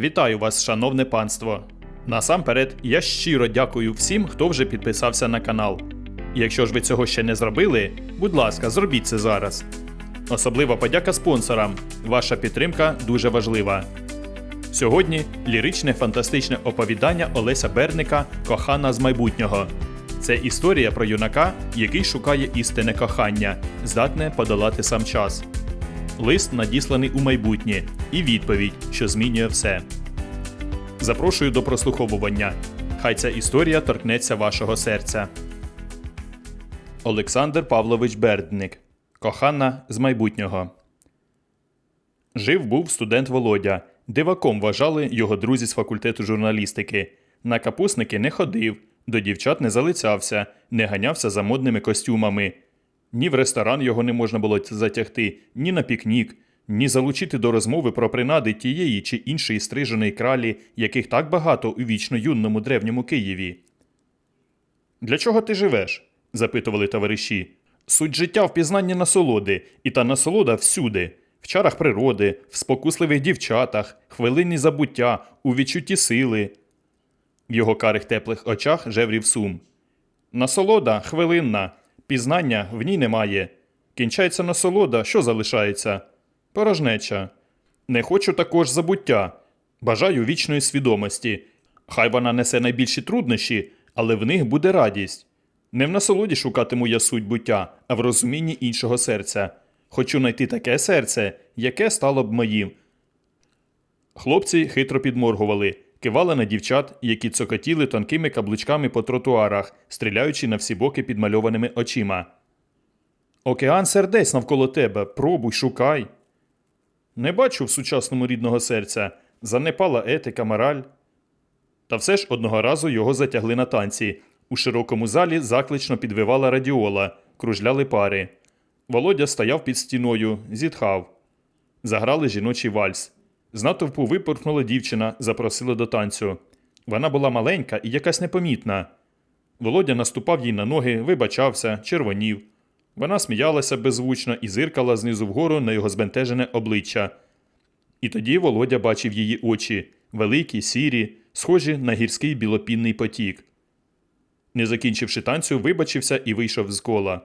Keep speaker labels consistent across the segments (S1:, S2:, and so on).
S1: Вітаю вас, шановне панство! Насамперед, я щиро дякую всім, хто вже підписався на канал. Якщо ж ви цього ще не зробили, будь ласка, зробіть це зараз. Особлива подяка спонсорам. Ваша підтримка дуже важлива. Сьогодні ліричне фантастичне оповідання Олеся Берника Кохана з майбутнього. Це історія про юнака, який шукає істинне кохання, здатне подолати сам час. Лист надісланий у майбутнє і відповідь, що змінює все. Запрошую до прослуховування. Хай ця історія торкнеться вашого серця. Олександр Павлович Бердник. Кохана з майбутнього. Жив був студент Володя. Диваком вважали його друзі з факультету журналістики. На капусники не ходив, до дівчат не залицявся, не ганявся за модними костюмами. Ні в ресторан його не можна було затягти, ні на пікнік, ні залучити до розмови про принади тієї чи іншої стриженої кралі, яких так багато у вічно юнному древньому Києві. Для чого ти живеш? запитували товариші. Суть життя в пізнанні насолоди, і та насолода всюди, в чарах природи, в спокусливих дівчатах, хвилинні забуття, у відчутті сили. В його карих теплих очах жеврів сум. Насолода хвилинна, пізнання в ній немає. Кінчається насолода, що залишається? Порожнеча. Не хочу також забуття. Бажаю вічної свідомості. Хай вона несе найбільші труднощі, але в них буде радість. Не в насолоді шукатиму я суть буття, а в розумінні іншого серця. Хочу знайти таке серце, яке стало б моїм. Хлопці хитро підморгували, кивали на дівчат, які цокотіли тонкими каблучками по тротуарах, стріляючи на всі боки підмальованими очима. Океан сердець навколо тебе, пробуй, шукай. Не бачу в сучасному рідного серця, занепала етика, мораль. Та все ж одного разу його затягли на танці. У широкому залі заклично підвивала радіола, кружляли пари. Володя стояв під стіною, зітхав. Заграли жіночий вальс. З натовпу випорхнула дівчина, запросила до танцю. Вона була маленька і якась непомітна. Володя наступав їй на ноги, вибачався, червонів. Вона сміялася беззвучно і зиркала знизу вгору на його збентежене обличчя. І тоді Володя бачив її очі великі, сірі, схожі на гірський білопінний потік. Не закінчивши танцю, вибачився і вийшов з кола.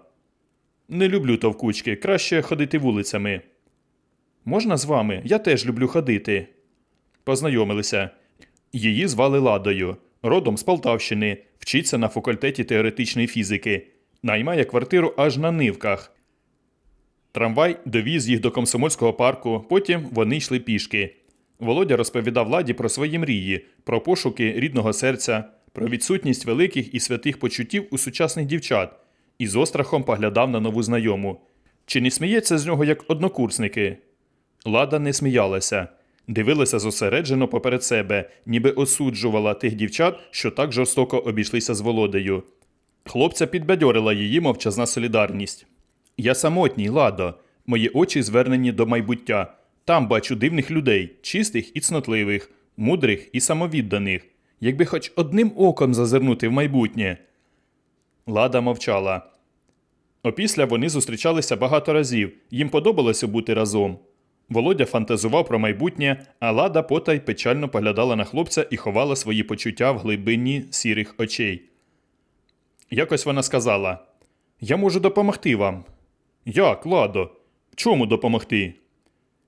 S1: Не люблю товкучки, краще ходити вулицями. Можна з вами? Я теж люблю ходити. Познайомилися. Її звали Ладою, родом з Полтавщини, вчиться на факультеті теоретичної фізики, наймає квартиру аж на нивках. Трамвай довіз їх до комсомольського парку, потім вони йшли пішки. Володя розповідав Ладі про свої мрії, про пошуки рідного серця, про відсутність великих і святих почуттів у сучасних дівчат і з острахом поглядав на нову знайому. Чи не сміється з нього як однокурсники? Лада не сміялася, дивилася зосереджено поперед себе, ніби осуджувала тих дівчат, що так жорстоко обійшлися з Володею. Хлопця підбадьорила її мовчазна солідарність. Я самотній, ладо, мої очі звернені до майбуття. Там бачу дивних людей, чистих і цнотливих, мудрих і самовідданих. Якби хоч одним оком зазирнути в майбутнє. Лада мовчала. Опісля вони зустрічалися багато разів, їм подобалося бути разом. Володя фантазував про майбутнє, а Лада потай печально поглядала на хлопця і ховала свої почуття в глибині сірих очей. Якось вона сказала: Я можу допомогти вам. Як, Ладо? Чому допомогти?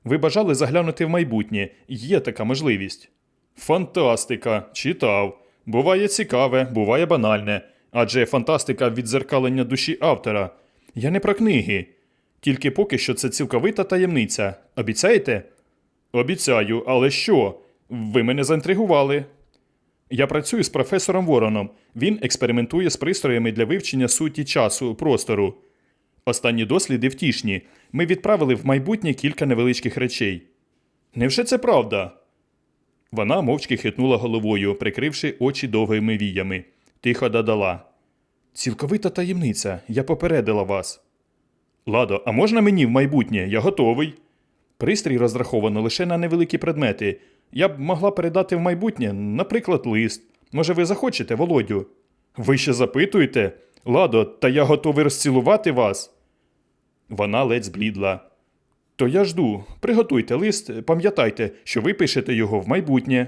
S1: Ви бажали заглянути в майбутнє, є така можливість. Фантастика, читав. Буває цікаве, буває банальне. Адже фантастика відзеркалення душі автора. Я не про книги. Тільки поки що це цілковита таємниця. Обіцяєте? Обіцяю, але що? Ви мене заінтригували. Я працюю з професором Вороном. Він експериментує з пристроями для вивчення суті часу, простору. Останні досліди втішні. Ми відправили в майбутнє кілька невеличких речей. Невже це правда? Вона мовчки хитнула головою, прикривши очі довгими віями. Тихо додала. Цілковита таємниця, я попередила вас. Ладо, а можна мені в майбутнє? Я готовий. Пристрій розраховано лише на невеликі предмети. Я б могла передати в майбутнє, наприклад, лист. Може, ви захочете, Володю? Ви ще запитуєте? Ладо, та я готовий розцілувати вас. Вона ледь зблідла. То я жду. Приготуйте лист, пам'ятайте, що ви пишете його в майбутнє.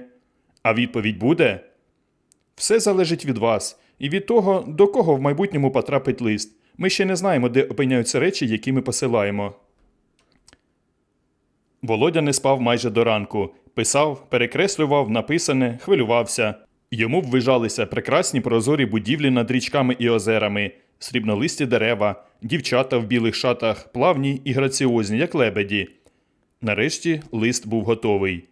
S1: А відповідь буде? Все залежить від вас і від того, до кого в майбутньому потрапить лист. Ми ще не знаємо, де опиняються речі, які ми посилаємо. Володя не спав майже до ранку. Писав, перекреслював написане, хвилювався. Йому ввижалися прекрасні прозорі будівлі над річками і озерами, срібнолисті дерева, дівчата в білих шатах, плавні і граціозні, як лебеді. Нарешті лист був готовий.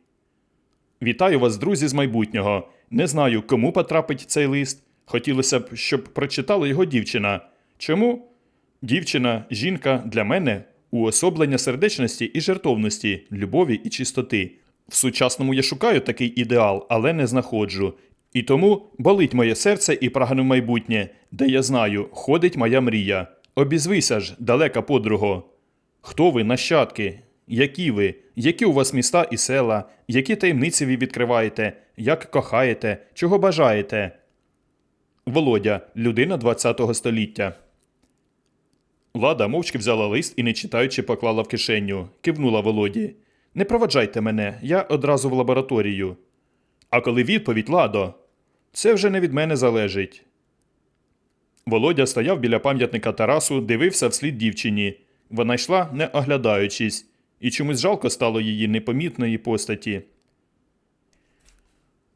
S1: Вітаю вас, друзі, з майбутнього. Не знаю, кому потрапить цей лист. Хотілося б, щоб прочитала його дівчина. Чому? Дівчина, жінка для мене уособлення сердечності і жертовності, любові і чистоти. В сучасному я шукаю такий ідеал, але не знаходжу. І тому болить моє серце і прагну майбутнє, де я знаю, ходить моя мрія. Обізвися ж, далека подруго. Хто ви, нащадки? Які ви? Які у вас міста і села? Які таємниці ви відкриваєте? Як кохаєте? Чого бажаєте? Володя, людина 20-го століття. Лада мовчки взяла лист і, не читаючи, поклала в кишеню, кивнула Володі. Не проваджайте мене, я одразу в лабораторію. А коли відповідь, Ладо, це вже не від мене залежить. Володя стояв біля пам'ятника Тарасу, дивився вслід дівчині. Вона йшла, не оглядаючись, і чомусь жалко стало її непомітної постаті.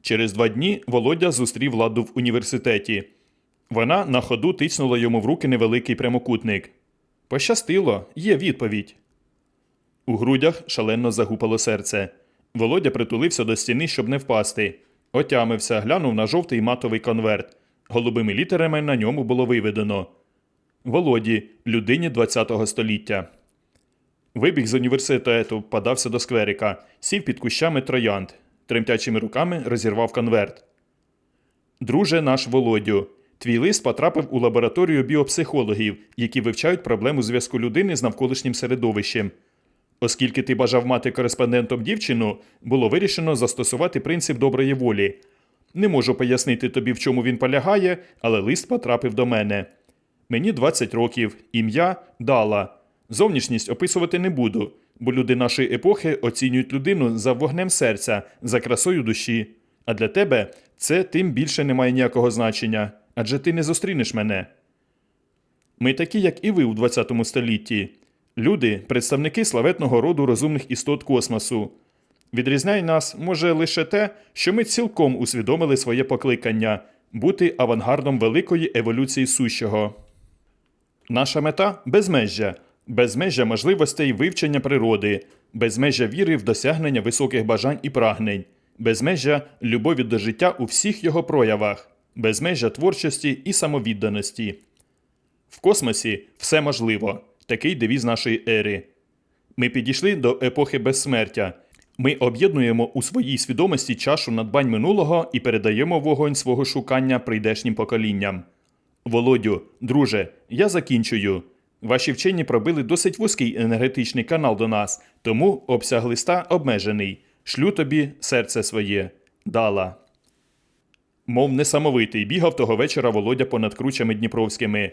S1: Через два дні Володя зустрів ладу в університеті. Вона на ходу тиснула йому в руки невеликий прямокутник. Пощастило, є відповідь. У грудях шалено загупало серце. Володя притулився до стіни, щоб не впасти. Отямився, глянув на жовтий матовий конверт. Голубими літерами на ньому було виведено Володі, людині 20-го століття. Вибіг з університету, подався до скверика, сів під кущами троянд, тремтячими руками розірвав конверт. Друже наш Володю, твій лист потрапив у лабораторію біопсихологів, які вивчають проблему зв'язку людини з навколишнім середовищем. Оскільки ти бажав мати кореспондентом дівчину, було вирішено застосувати принцип доброї волі. Не можу пояснити тобі, в чому він полягає, але лист потрапив до мене. Мені 20 років, ім'я Дала. Зовнішність описувати не буду, бо люди нашої епохи оцінюють людину за вогнем серця, за красою душі. А для тебе це тим більше не має ніякого значення, адже ти не зустрінеш мене. Ми такі, як і ви у 20 столітті. Люди представники славетного роду розумних істот космосу. Відрізняє нас може лише те, що ми цілком усвідомили своє покликання бути авангардом великої еволюції сущого. Наша мета безмежжя, безмежжя можливостей вивчення природи, безмежжя віри в досягнення високих бажань і прагнень, безмежжя любові до життя у всіх його проявах, безмежжя творчості і самовідданості. В космосі все можливо. Такий девіз нашої ери. Ми підійшли до епохи безсмертя. Ми об'єднуємо у своїй свідомості чашу надбань минулого і передаємо вогонь свого шукання прийдешнім поколінням. Володю, друже, я закінчую. Ваші вчені пробили досить вузький енергетичний канал до нас, тому обсяг листа обмежений. Шлю тобі серце своє. Дала. Мов несамовитий, бігав того вечора Володя понад кручами дніпровськими.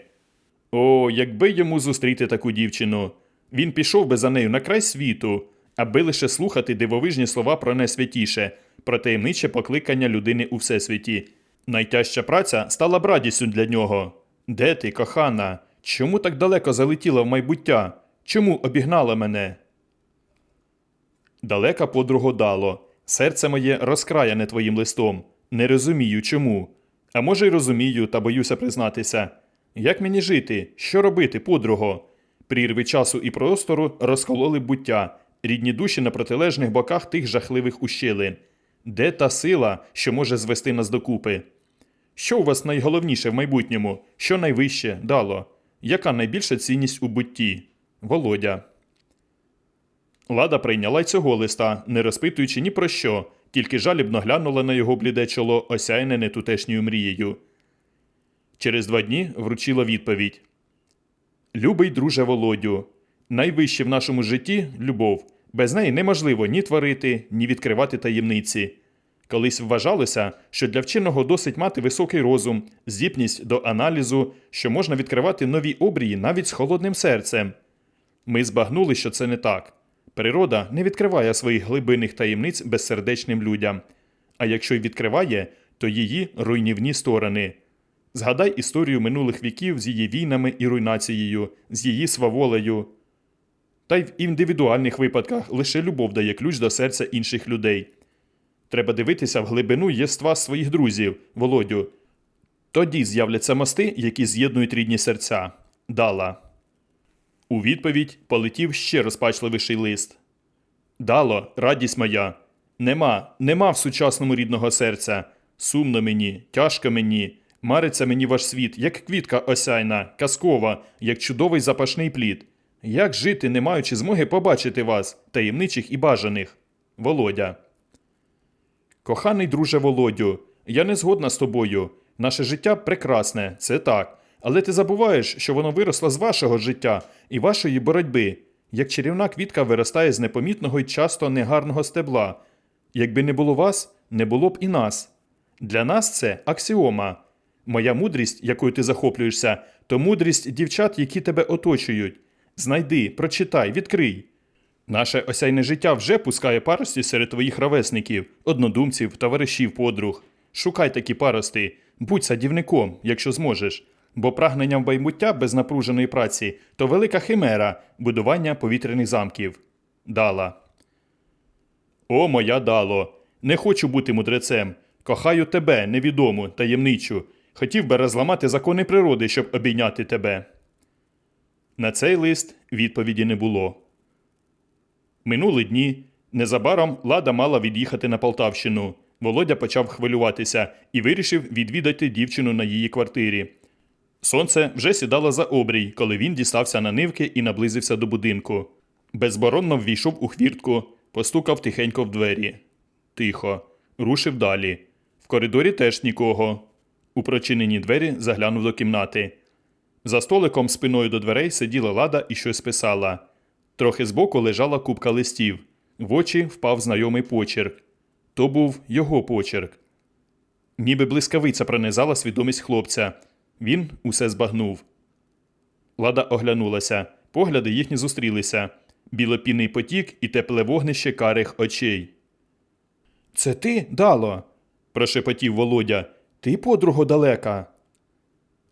S1: О, якби йому зустріти таку дівчину. Він пішов би за нею на край світу, аби лише слухати дивовижні слова про найсвятіше, про таємниче покликання людини у всесвіті. Найтяжча праця стала б радістю для нього. Де ти, кохана? Чому так далеко залетіла в майбуття? Чому обігнала мене? Далека подруго дало. Серце моє розкраяне твоїм листом. Не розумію, чому. А може, й розумію, та боюся признатися. Як мені жити? Що робити, подруго? Прірви часу і простору розкололи буття, рідні душі на протилежних боках тих жахливих ущелин. Де та сила, що може звести нас докупи? Що у вас найголовніше в майбутньому? Що найвище дало? Яка найбільша цінність у бутті? Володя. Лада прийняла й цього листа, не розпитуючи ні про що, тільки жалібно глянула на його бліде чоло, осяяне нетутешньою мрією. Через два дні вручила відповідь: Любий друже Володю, найвище в нашому житті любов. Без неї неможливо ні творити, ні відкривати таємниці. Колись вважалося, що для вченого досить мати високий розум, здібність до аналізу, що можна відкривати нові обрії навіть з холодним серцем. Ми збагнули, що це не так. Природа не відкриває своїх глибинних таємниць безсердечним людям. А якщо й відкриває, то її руйнівні сторони. Згадай історію минулих віків з її війнами і руйнацією, з її сваволею. Та й в індивідуальних випадках лише любов дає ключ до серця інших людей. Треба дивитися в глибину єства своїх друзів, Володю. Тоді з'являться мости, які з'єднують рідні серця. Дала. У відповідь полетів ще розпачливіший лист. Дало, радість моя. Нема, нема в сучасному рідного серця. Сумно мені, тяжко мені. Мариться мені ваш світ, як квітка осяйна, казкова, як чудовий запашний плід. Як жити, не маючи змоги побачити вас, таємничих і бажаних? Володя. Коханий друже Володю, я не згодна з тобою. Наше життя прекрасне, це так. Але ти забуваєш, що воно виросло з вашого життя і вашої боротьби, як чарівна квітка виростає з непомітного і часто негарного стебла. Якби не було вас, не було б і нас. Для нас це аксіома. Моя мудрість, якою ти захоплюєшся, то мудрість дівчат, які тебе оточують. Знайди, прочитай, відкрий. Наше осяйне життя вже пускає парості серед твоїх ровесників, однодумців, товаришів, подруг. Шукай такі парости, будь садівником, якщо зможеш. Бо прагнення в майбуття без напруженої праці то велика химера будування повітряних замків. Дала. О, моя дало. Не хочу бути мудрецем. Кохаю тебе, невідому, таємничу. Хотів би розламати закони природи, щоб обійняти тебе. На цей лист відповіді не було. Минули дні. Незабаром лада мала від'їхати на Полтавщину. Володя почав хвилюватися і вирішив відвідати дівчину на її квартирі. Сонце вже сідало за обрій, коли він дістався на нивки і наблизився до будинку. Безборонно ввійшов у хвіртку, постукав тихенько в двері. Тихо. Рушив далі. В коридорі теж нікого. У прочинені двері заглянув до кімнати. За столиком спиною до дверей сиділа лада і щось писала. Трохи збоку лежала купка листів. В очі впав знайомий почерк. То був його почерк. Ніби блискавиця пронизала свідомість хлопця. Він усе збагнув. Лада оглянулася. Погляди їхні зустрілися. Білопінний потік і тепле вогнище карих очей. Це ти, Дало? прошепотів Володя. Ти, подруго, далека.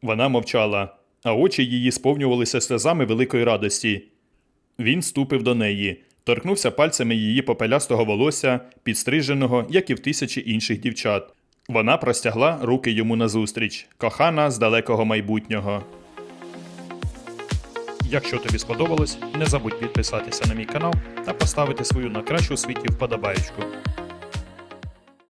S1: Вона мовчала, а очі її сповнювалися сльозами великої радості. Він ступив до неї, торкнувся пальцями її попелястого волосся, підстриженого, як і в тисячі інших дівчат. Вона простягла руки йому назустріч, кохана з далекого майбутнього. Якщо тобі сподобалось, не забудь підписатися на мій канал та поставити свою на кращу світі вподобаєчку.